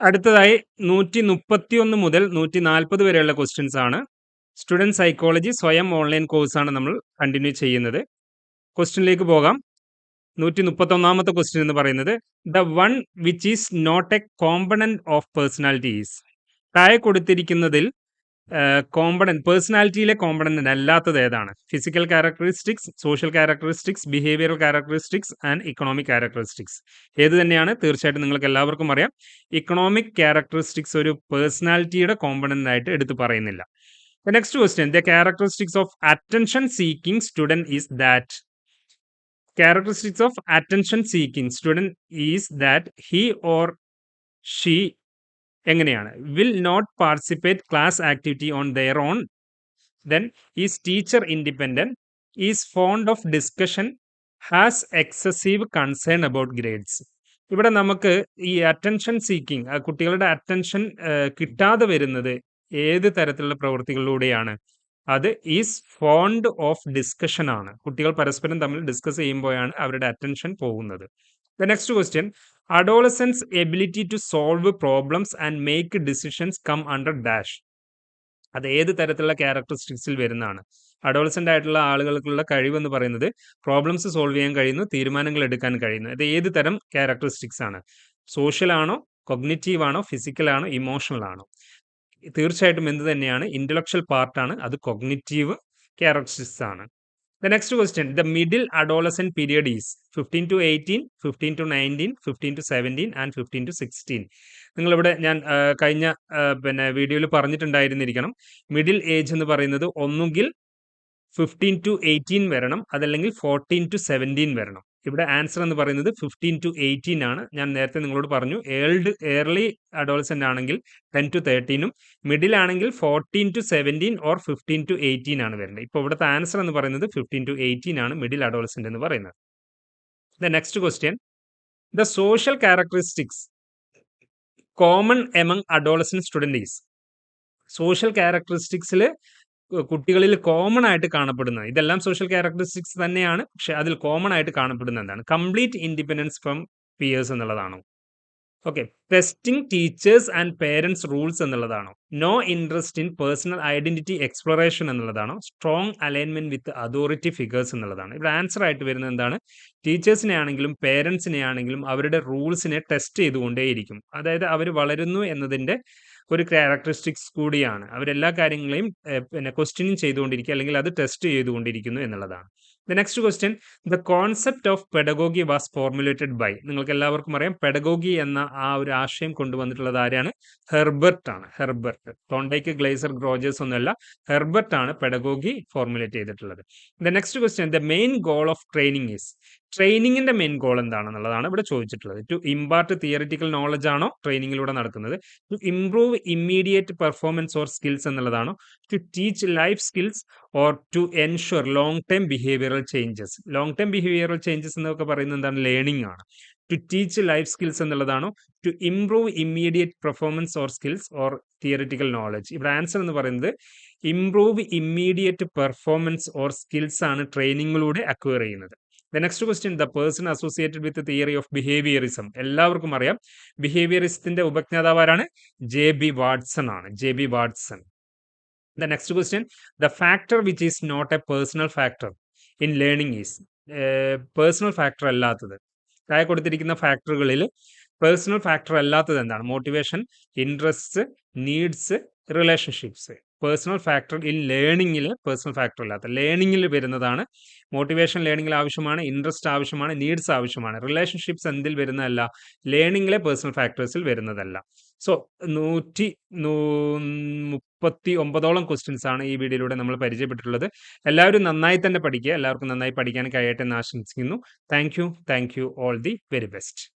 അടുത്തതായി നൂറ്റി മുപ്പത്തി ഒന്ന് മുതൽ നൂറ്റി നാൽപ്പത് വരെയുള്ള ക്വസ്റ്റ്യൻസ് ആണ്. സ്റ്റുഡന്റ് സൈക്കോളജി സ്വയം ഓൺലൈൻ കോഴ്സാണ് നമ്മൾ കണ്ടിന്യൂ ചെയ്യുന്നത്. ക്വസ്റ്റ്യനിലേക്ക് പോകാം. നൂറ്റി മുപ്പത്തൊന്നാമത്തെ ക്വസ്റ്റ്യൻ എന്ന് പറയുന്നത് the one which is not a component of personality is താഴെ കൊടുത്തിരിക്കുന്നതിൽ കോമ്പണന്റ് പേഴ്സണാലിറ്റിയിലെ കോമ്പണന്റ് അല്ലാത്തത് ഏതാണ്? Physical characteristics social characteristics behavioural characteristics and economic characteristics ഏത് തന്നെയാണ്? തീർച്ചയായിട്ടും നിങ്ങൾക്ക് എല്ലാവർക്കും അറിയാം. ഇക്കണോമിക് ക്യാരക്ടറിസ്റ്റിക്സ് ഒരു പേഴ്സണാലിറ്റിയുടെ കോമ്പണന്റ് ആയിട്ട് എടുത്ത് പറയുന്നില്ല. Next question the characteristics of attention seeking student is that characteristics of attention seeking student is that he or she എങ്ങനെയാണ്? Will not participate class activity on their on then is teacher independent is front of discussion has excessive concern about grades ഇവിടെ നമുക്ക് ഈ attention seeking കുട്ടികളുടെ attention കിട്ടാതെ വരുന്നത് ഏത് തരത്തിലുള്ള പ്രവൃത്തികളിലൂടെയാണ്? അത് ഈസ് ഫോണ്ട് ഓഫ് ഡിസ്കഷൻ ആണ്. കുട്ടികൾ പരസ്പരം തമ്മിൽ ഡിസ്കസ് ചെയ്യുമ്പോഴാണ് അവരുടെ അറ്റൻഷൻ പോകുന്നത്. The next question adolescence ability to solve problems and make decisions come under dash അത് ഏത് തരത്തിലുള്ള ക്യാരക്ടറിസ്റ്റിക്സിൽ വരുന്നതാണ്? അഡോളസന്റ് ആയിട്ടുള്ള ആളുകൾക്കുള്ള കഴിവെന്ന് പറയുന്നത് പ്രോബ്ലംസ് സോൾവ് ചെയ്യാൻ കഴിയുന്നു തീരുമാനങ്ങൾ എടുക്കാൻ കഴിയുന്നു. ഇത് ഏത് തരം ക്യാരക്ടറിസ്റ്റിക്സ് ആണ്? സോഷ്യൽ ആണോ കൊഗ്നിറ്റീവ് ആണോ ഫിസിക്കൽ ആണോ ഇമോഷണൽ ആണോ? തീർച്ചയായിട്ടും എന്ത് തന്നെയാണ്? ഇന്റലക്ച്വൽ പാർട്ടാണ് അത് കൊഗ്നിറ്റീവ് ക്യാരക്ടറിസ്റ്റിക്സ് ആണ്. The next question the middle adolescent period is fifteen to eighteen fifteen to nineteen fifteen to seventeen and fifteen to sixteen നിങ്ങളിവിടെ ഞാൻ കഴിഞ്ഞ പിന്നെ വീഡിയോയിൽ പറഞ്ഞിട്ടുണ്ടായിരുന്നിരിക്കണം. മിഡിൽ ഏജ് എന്ന് പറയുന്നത് ഒന്നുകിൽ ഫിഫ്റ്റീൻ ടു എയ്റ്റീൻ വരണം അതല്ലെങ്കിൽ ഫോർട്ടീൻ ടു സെവന്റീൻ വരണം. ഇവിടെ ആൻസർ എന്ന് പറയുന്നത് ഫിഫ്റ്റീൻ ടു എയ്റ്റീൻ ആണ്. ഞാൻ നേരത്തെ നിങ്ങളോട് പറഞ്ഞു ഏൾഡ് ഏർലി അഡോൾസെന്റ് ആണെങ്കിൽ ടെൻ ടു തേർട്ടീനും മിഡിൽ ആണെങ്കിൽ fourteen to seventeen or fifteen to eighteen ആണ് വരുന്നത്. ഇപ്പോൾ ഇവിടുത്തെ ആൻസർ എന്ന് പറയുന്നത് ഫിഫ്റ്റീൻ ടു എയ്റ്റീൻ ആണ് മിഡിൽ അഡോൾസെന്റ് എന്ന് പറയുന്നത്. The next question the social characteristics common among adolescent students social ക്യാരക്ടറിസ്റ്റിക്സിൽ കുട്ടികളിൽ കോമൺ ആയിട്ട് കാണപ്പെടുന്ന ഇതെല്ലാം സോഷ്യൽ ക്യാരക്ടറിസ്റ്റിക്സ് തന്നെയാണ് പക്ഷെ അതിൽ കോമൺ ആയിട്ട് കാണപ്പെടുന്ന എന്താണ്? Complete independence from peers എന്നുള്ളതാണോ? Okay testing teachers and parents rules എന്നുള്ളതാണോ? No interest in personal identity exploration എന്നുള്ളതാണോ? Strong alignment with authority figures എന്നുള്ളതാണ്. ഇവിടെ ആൻസർ ആയിട്ട് വരുന്നത് എന്താണ്? ടീച്ചേഴ്സിനെ ആണെങ്കിലും പേരൻസിനെ ആണെങ്കിലും അവരുടെ റൂൾസിനെ ടെസ്റ്റ് ചെയ്തുകൊണ്ടേയിരിക്കും. അതായത് അവർ വളരുന്നു എന്നതിന്റെ ഒരു ക്യാരക്ടറിസ്റ്റിക്സ് കൂടിയാണ്. അവരെല്ലാ കാര്യങ്ങളെയും പിന്നെ ക്വസ്റ്റ്യനിങ് ചെയ്തുകൊണ്ടിരിക്കുക അല്ലെങ്കിൽ അത് ടെസ്റ്റ് ചെയ്തുകൊണ്ടിരിക്കുന്നു എന്നുള്ളതാണ്. The next question the concept of pedagogy was formulated by നിങ്ങൾക്ക് എല്ലാവർക്കും അറിയാം പെഡഗോഗി എന്ന ആ ഒരു ആശയം കൊണ്ടുവന്നിട്ടുള്ളത് ആരാണ്? ഹെർബർട്ട് ആണ്. ഹെർബർട്ട്. ടോണ്ടൈക്ക് ഗ്ലേസർ ഗ്രോജേഴ്സ് ഒന്നുമല്ല ഹെർബർട്ട് ആണ് പെഡഗോഗി ഫോർമുലേറ്റ് ചെയ്തിട്ടുള്ളത്. The next question the main goal of training is ട്രെയിനിങ്ങിന്റെ main goal എന്താണെന്നുള്ളതാണ് ഇവിടെ ചോദിച്ചിട്ടുള്ളത്. ടു ഇമ്പാർട്ട് തിയറിറ്റിക്കൽ നോളജ് ആണോ ട്രെയിനിങ്ങിലൂടെ നടക്കുന്നത്? To improve immediate performance or skills എന്നുള്ളതാണോ? To teach life skills or to ensure long time behavioural changes long term behavioural changes എന്നൊക്കെ പറയുന്നത് എന്താണ്? Learning ആണ്. To teach life skills എന്നുള്ളതാണോ? To improve immediate performance or skills or theoretical knowledge ഇവിടെ answer എന്ന് പറയുന്നത് improve immediate performance or skills ആണ് ട്രെയിനിങ്ങിലൂടെ acquire ചെയ്യുന്നത്. The next question the person associated with theory of behaviourism എല്ലാവർക്കും അറിയാം. ബിഹേവിയറിസത്തിന്റെ ഉപജ്ഞാതാവ് ആരാണ്? ജെ ബി വാട്സൺ ആണ്. J B Watson the next question the factor which is not a personal factor in learning is personal factor അല്ലാത്തത്. താഴെ കൊടുത്തിരിക്കുന്ന ഫാക്ടറുകളിൽ പേഴ്സണൽ ഫാക്ടർ അല്ലാത്തത് എന്താണ്? Motivation interest needs relationships personal factor in ലേണിങ്ങിൽ personal factor ഇല്ലാത്ത. ലേണിങ്ങിൽ വരുന്നതാണ്. മോട്ടിവേഷൻ ലേണിങ്ങിൽ ആവശ്യമാണ്. ഇൻട്രസ്റ്റ് ആവശ്യമാണ്. നീഡ്സ് ആവശ്യമാണ്. റിലേഷൻഷിപ്സ് എന്തിൽ വരുന്നതല്ല? ലേണിങ്ങിലെ പേഴ്സണൽ ഫാക്ടേഴ്സിൽ വരുന്നതല്ല. സോ നൂറ്റി മുപ്പത്തി ഒമ്പതോളം ക്വസ്റ്റ്യൻസ് ആണ് ഈ വീഡിയോയിലൂടെ നമ്മൾ പരിചയപ്പെട്ടിട്ടുള്ളത്. എല്ലാവരും നന്നായി തന്നെ പഠിക്കുക. എല്ലാവർക്കും നന്നായി പഠിക്കാൻ കഴിയട്ടെ എന്ന് ആശംസിക്കുന്നു. Thank you thank you all the very best